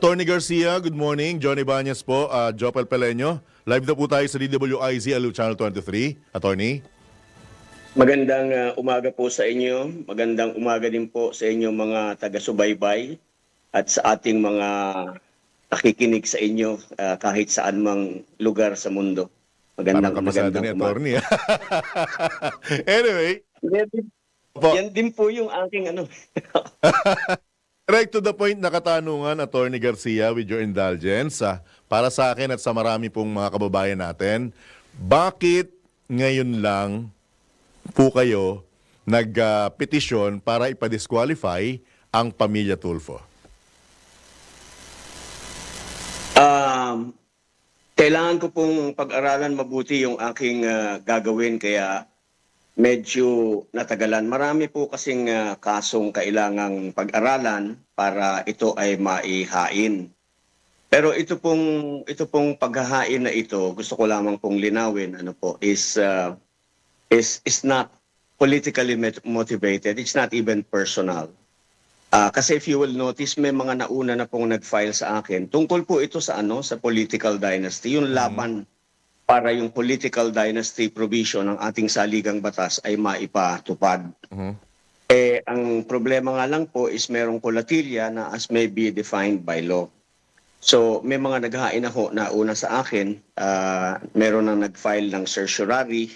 Attorney Garcia, good morning. Johnny Banyas po, uh, Jopel Peleño. Live na po tayo sa DWIZ Alu Channel 23. Attorney? Magandang uh, umaga po sa inyo. Magandang umaga din po sa inyo mga taga-subaybay at sa ating mga nakikinig sa inyo uh, kahit saan mang lugar sa mundo. Magandang Parang magandang ni. Attorney. ah. anyway, Yan yan din po yung aking ano. direct to the point na katanungan, Attorney Garcia, with your indulgence, ah, para sa akin at sa marami pong mga kababayan natin, bakit ngayon lang po kayo nag-petition para ipadisqualify ang pamilya Tulfo? Um, kailangan ko pong pag-aralan mabuti yung aking uh, gagawin kaya medyo natagalan. Marami po kasing uh, kasong kailangang pag-aralan para ito ay maihain. Pero ito pong ito pong paghahain na ito, gusto ko lamang pong linawin ano po is uh, is is not politically motivated. It's not even personal. Ah, kasi if you will notice, may mga nauna na pong nag-file sa akin. Tungkol po ito sa ano, sa political dynasty, yung laban para yung political dynasty provision ng ating saligang batas ay maipatupad. Mhm. Eh, ang problema nga lang po is merong kolatilya na as may be defined by law. So, may mga naghain ako na una sa akin, ah, meron nang nag-file ng certiorari,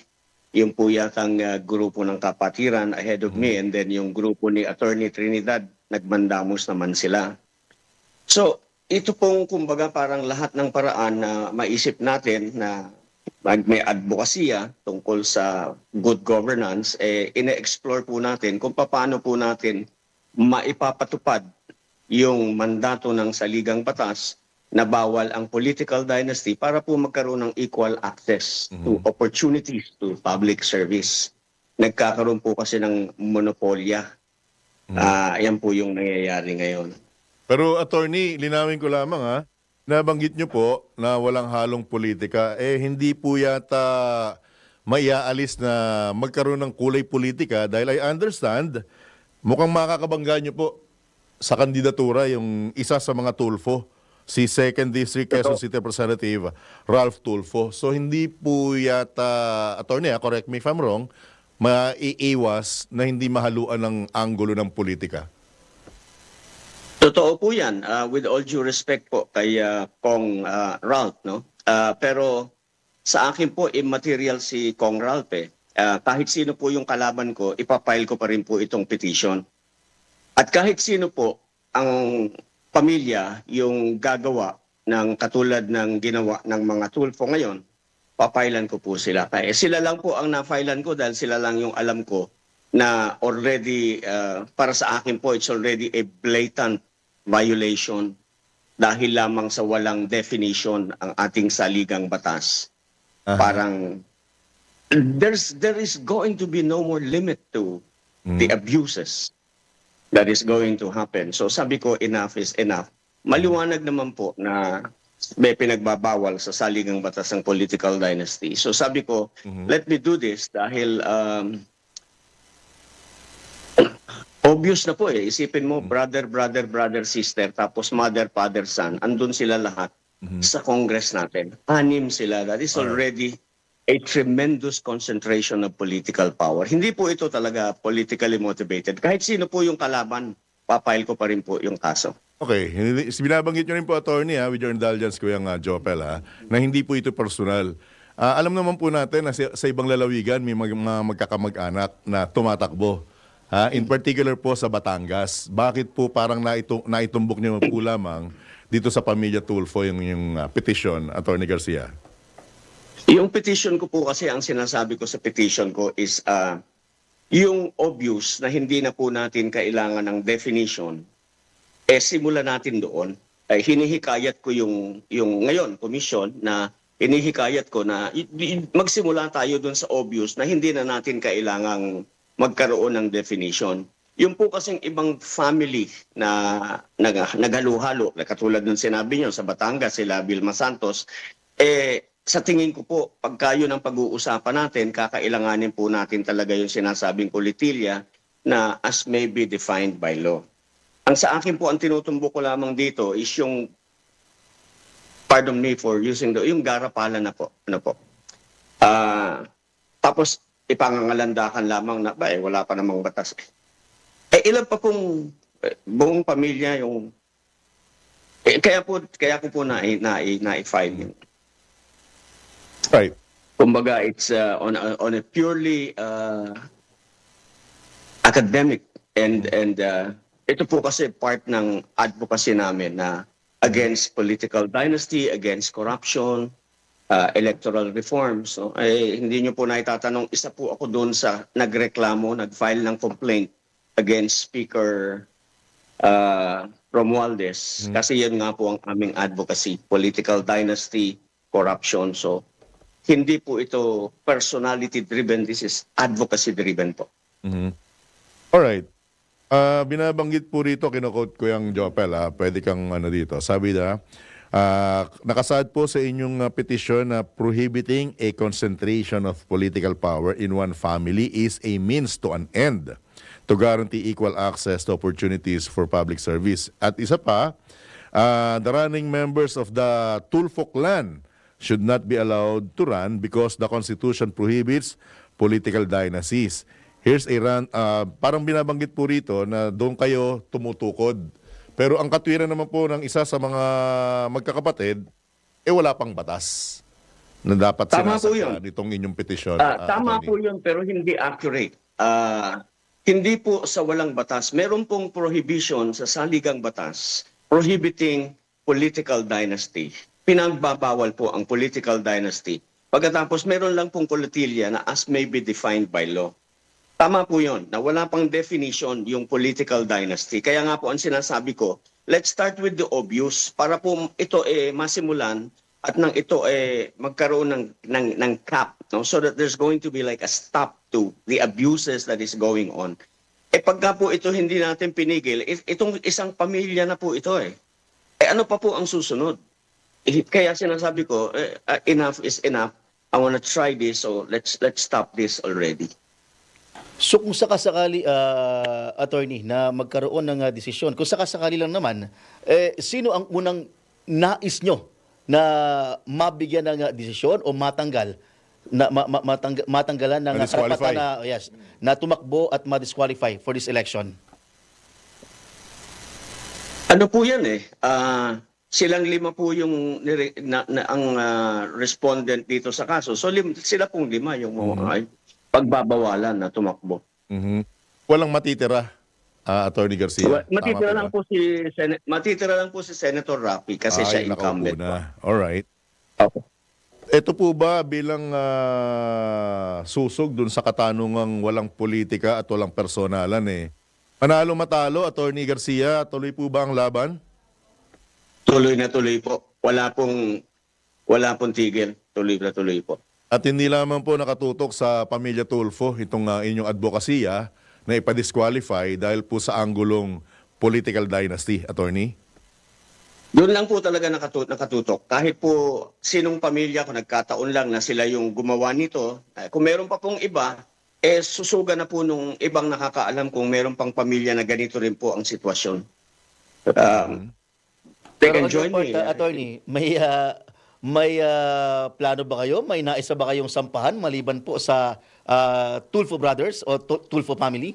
yung po yatang ah, grupo ng kapatiran ahead of me, and then yung grupo ni Attorney Trinidad, nagmandamos naman sila. So, ito pong kumbaga parang lahat ng paraan na maisip natin na may advokasya tungkol sa good governance, eh, ine-explore po natin kung paano po natin maipapatupad yung mandato ng saligang batas na bawal ang political dynasty para po magkaroon ng equal access to opportunities to public service. Nagkakaroon po kasi ng monopolya. Ah, yan po yung nangyayari ngayon. Pero attorney, linawin ko lamang ha, nabanggit nyo po na walang halong politika, eh hindi po yata maiaalis na magkaroon ng kulay politika dahil I understand, mukhang makakabangga nyo po sa kandidatura yung isa sa mga Tulfo, si 2nd District Quezon City Representative Ralph Tulfo. So hindi po yata, attorney ha, correct me if I'm wrong, maiiwas na hindi mahaluan ng anggulo ng politika. Totoo po yan. Ah, with all due respect po kay ah, Kong ah, Ralph. No? Ah, pero sa akin po, immaterial si Kong Ralph. Eh. Ah, kahit sino po yung kalaban ko, ipapile ko pa rin po itong petition. At kahit sino po ang pamilya yung gagawa ng katulad ng ginawa ng mga tulfo ngayon, papailan ko po sila. Kaya sila lang po ang na-filean ko dahil sila lang yung alam ko na already, ah, para sa akin po, it's already a blatant violation dahil lamang sa walang definition ang ating saligang batas. Aha. Parang there's there is going to be no more limit to the abuses that is going to happen. So sabi ko enough is enough. Maliwanag naman po na may pinagbabawal sa saligang batas ng political dynasty. So sabi ko, let me do this dahil um, obvious na po eh. Isipin mo, brother, brother, brother, sister, tapos mother, father, son. Andun sila lahat sa Congress natin. Anim sila. That is already a tremendous concentration of political power. Hindi po ito talaga politically motivated. Kahit sino po yung kalaban, papile ko pa rin po yung kaso. Okay, binabanggit nyo rin po, attorney, ha, with your indulgence, Kuya uh, Jopel, ha, na hindi po ito personal. Ah, alam naman po natin na sa, sa ibang lalawigan may mga magkakamag-anak na tumatakbo. In particular po sa Batangas. Bakit po parang naitu, naitumbok nyo po lamang dito sa pamilya Tulfo yung, yung ah, petition, Attorney Garcia? Yung petition ko po kasi ang sinasabi ko sa petition ko is ah, yung obvious na hindi na po natin kailangan ng definition, eh simula natin doon. Eh, hinihikayat ko yung, yung ngayon, commission, na hinihikayat ko na magsimula tayo doon sa obvious na hindi na natin kailangang magkaroon ng definition. Yung po kasing ibang family na nag, naghalo-halo, na katulad ng sinabi nyo sa Batangas, sila Vilma Santos, eh, sa tingin ko po, pagka yun ang pag-uusapan natin, kakailanganin po natin talaga yung sinasabing kulitilya na as may be defined by law. ang sa akin po ang tinutumbok ko lamang dito is yung pardon me for using the yung garapalan na po ano po ah tapos ipangangalandakan lamang na ba eh, wala pa namang batas eh ilan pa pong eh, buong pamilya yung eh, kaya po kaya ko po na na, na, file yun Right. kumbaga it's uh, on a, on a purely uh, academic and and uh, ito po kasi part ng advocacy namin na against political dynasty, against corruption, uh, electoral reforms. So, eh, hindi nyo po na itatanong, isa po ako doon sa nagreklamo, nag-file ng complaint against Speaker uh, Romualdez. Kasi yan nga po ang aming advocacy, political dynasty, corruption. So, hindi po ito personality-driven, this is advocacy-driven po. Mhm. Alright. Ah, binabanggit po rito, kinukot ko yung Jopel, ah. pwede kang ano dito. Sabi na, ah, nakasad po sa inyong ah, petition na prohibiting a concentration of political power in one family is a means to an end to guarantee equal access to opportunities for public service. At isa pa, ah, the running members of the Tulfo clan should not be allowed to run because the Constitution prohibits political dynasties. Here's a run, ah, parang binabanggit po rito na doon kayo tumutukod. Pero ang katwiran naman po ng isa sa mga magkakapatid, eh wala pang batas na dapat Tama po yun. itong inyong petition. Ah, ah, tama attorney. po yun, pero hindi accurate. Ah, hindi po sa walang batas. Meron pong prohibition sa saligang batas prohibiting political dynasty. Pinagbabawal po ang political dynasty. Pagkatapos, meron lang pong kolotilya na as may be defined by law. Tama po yun, na wala pang definition yung political dynasty. Kaya nga po ang sinasabi ko, let's start with the obvious para po ito eh masimulan at nang ito eh magkaroon ng, ng, ng cap no? so that there's going to be like a stop to the abuses that is going on. Eh pagka po ito hindi natin pinigil, it- itong isang pamilya na po ito eh. Eh ano pa po ang susunod? Eh, kaya sinasabi ko, eh, uh, enough is enough. I want to try this, so let's let's stop this already. So kung sakasakali, ah, attorney, na magkaroon ng ah, desisyon, kung sakasakali lang naman, eh, sino ang unang nais nyo na mabigyan ng ah, desisyon o matanggal na ma- ma- matangga- matanggalan ng karapatan na yes na tumakbo at ma-disqualify for this election. Ano po yan eh? Ah, silang lima po yung na, na- ang ah, respondent dito sa kaso. So lim- sila pong lima yung mga ay, pagbabawalan na tumakbo. Mhm. Walang matitira, ah, Attorney Garcia. Tama Matitira po lang ba? po si Sen- matitira lang po si Senator Rapi kasi Ay, siya incumbent. na. Alright. Opo. Ito po ba bilang ah, susog dun sa katanungang walang politika at walang personalan eh? Manalo matalo, Attorney Garcia, tuloy po ba ang laban? Tuloy na tuloy po. Wala pong wala pong tigil. Tuloy na tuloy po. At hindi lamang po nakatutok sa pamilya Tulfo itong ah, inyong advokasya na ipa-disqualify dahil po sa anggulong political dynasty, Attorney? Doon lang po talaga nakatu- nakatutok. Kahit po sinong pamilya, kung nagkataon lang na sila yung gumawa nito, eh, kung meron pa pong iba, eh susuga na po nung ibang nakakaalam kung meron pang pamilya na ganito rin po ang sitwasyon. Um, they Pero can join me. ah, attorney, may ah, may ah, plano ba kayo? May naisa ba kayong sampahan maliban po sa ah, Tulfo Brothers o Tu- Tulfo family?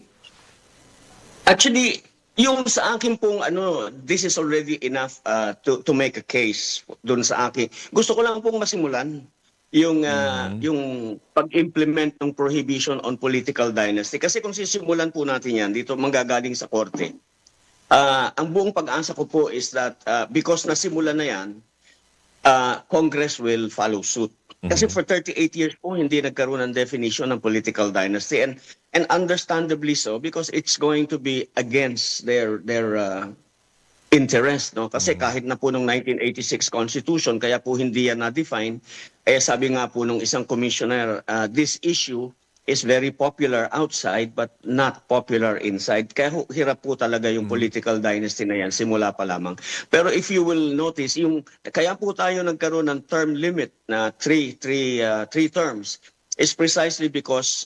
Actually, yung sa akin pong ano, this is already enough uh, to to make a case doon sa akin. Gusto ko lang pong masimulan yung uh, yung pag-implement ng prohibition on political dynasty kasi kung sisimulan po natin yan dito manggagaling sa korte. Ah, ang buong pag-asa ko po is that uh, because nasimulan na yan, uh, Congress will follow suit. Kasi for 38 years po hindi nagkaroon ng definition ng political dynasty. And and understandably so because it's going to be against their their uh, interest no? Kasi kahit na po nung 1986 constitution kaya po hindi yan na define eh sabi nga po nung isang commissioner uh, this issue is very popular outside but not popular inside. Kaya hirap po talaga yung political dynasty na yan simula pa lamang. Pero if you will notice yung kaya po tayo nagkaroon ng term limit na three three uh, three terms is precisely because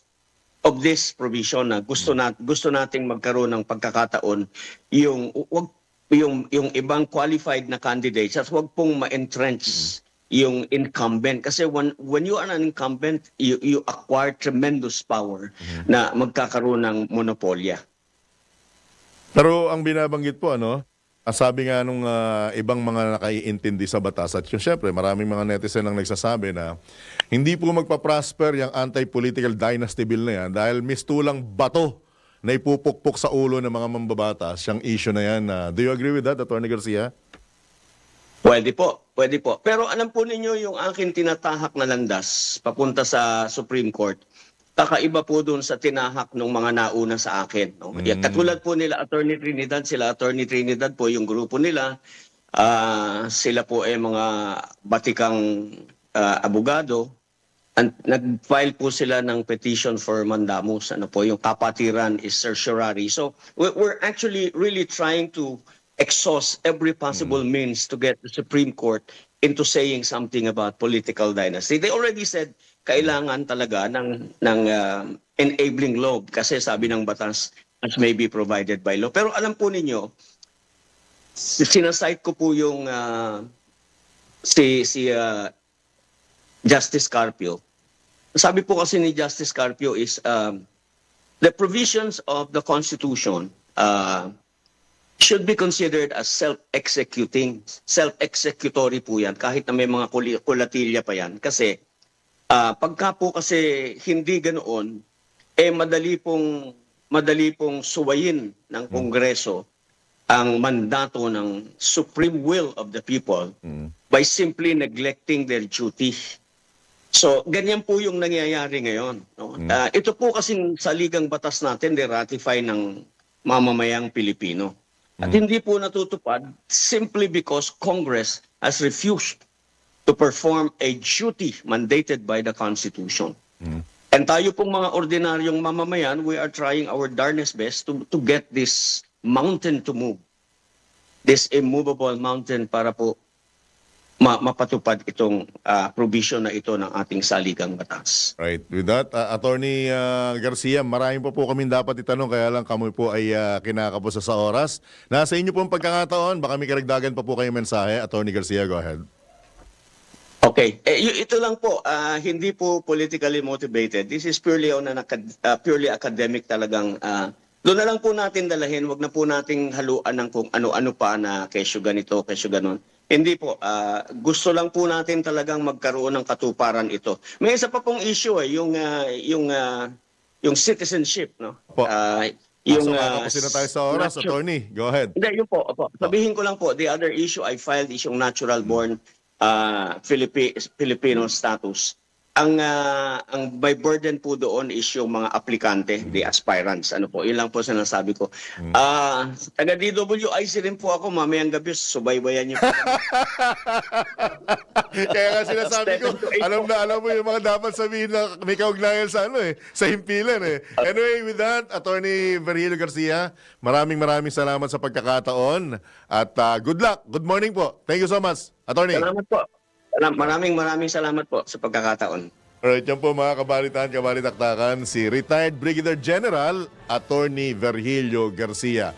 of this provision na gusto na gusto nating magkaroon ng pagkakataon yung wag yung yung ibang qualified na candidates at wag pong ma-entrench yung incumbent kasi when when you are an incumbent you you acquire tremendous power na magkakaroon ng monopolya. Pero ang binabanggit po, ano, sabi nga nung ah, ibang mga nakaiintindi sa batas at yun, syempre, maraming mga netizen ang nagsasabi na hindi po magpa-prosper yung anti-political dynasty bill na yan dahil mistulang bato na ipupukpok sa ulo ng mga mambabatas yung issue na yan. Ah, do you agree with that, Attorney Garcia? Pwede po, pwede po. Pero alam po ninyo yung aking tinatahak na landas papunta sa Supreme Court, kakaiba po doon sa tinahak ng mga nauna sa akin. No? Mm. Yeah, katulad po nila Attorney Trinidad, sila Attorney Trinidad po yung grupo nila. Ah, sila po ay mga batikang ah, abogado. An- nag-file po sila ng petition for mandamus. Ano po, yung kapatiran is certiorari. So we- we're actually really trying to exhaust every possible means to get the Supreme Court into saying something about political dynasty. They already said kailangan talaga ng ng uh, enabling law kasi sabi ng batas as may be provided by law. Pero alam po ninyo, sinasite ko po yung uh, si si uh, Justice Carpio. Sabi po kasi ni Justice Carpio is um, the provisions of the Constitution uh, should be considered as self-executing. Self-executory po yan, kahit na may mga kulatilya pa yan. Kasi ah, pagka po kasi hindi ganoon, eh madali pong, madali pong suwayin ng Kongreso ang mandato ng supreme will of the people by simply neglecting their duty. So, ganyan po yung nangyayari ngayon. No? Ah, ito po kasi sa ligang batas natin, ratify ng mamamayang Pilipino. At hindi po natutupad simply because Congress has refused to perform a duty mandated by the Constitution. And tayo pong mga ordinaryong mamamayan, we are trying our darnest best to, to get this mountain to move. This immovable mountain para po ma- mapatupad itong ah, provision na ito ng ating saligang batas. Right. With that, uh, Attorney uh, Garcia, marami pa po kami dapat itanong kaya lang kami po ay uh, kinakapos sa oras. Nasa inyo po ang pagkakataon, baka may karagdagan pa po kayo mensahe. Attorney Garcia, go ahead. Okay, eh, ito lang po, ah, hindi po politically motivated. This is purely on an acad- ah, purely academic talagang ah, doon na lang po natin dalahin, wag na po nating haluan ng kung ano-ano pa na kesyo ganito, kesyo ganon. Hindi po, ah, gusto lang po natin talagang magkaroon ng katuparan ito. May isa pa pong issue eh, yung ah, yung ah, yung citizenship, no? Po. Ah, Yung, uh, ah, na tayo sa oras, natu- Attorney. Go ahead. hindi, yun po. Opo. Sabihin ko lang po, the other issue I filed is yung natural born uh, Philippi- Filipino status. Ang ah, ang by burden po doon is yung mga aplikante, the aspirants. Ano po, yun lang po sinasabi ko. Ah, taga DWIC rin po ako, mamayang gabi, subaybayan niyo po. Kaya nga sinasabi ko, alam na alam mo yung mga dapat sabihin na may kaugnayan sa ano eh, sa himpilan eh. Anyway, with that, Attorney Virgilio Garcia, maraming maraming salamat sa pagkakataon at uh, good luck. Good morning po. Thank you so much, Attorney. Salamat po. Maraming maraming salamat po sa pagkakataon. Alright, yan po mga kabalitan, kabalitaktakan, si retired Brigadier General Attorney Virgilio Garcia.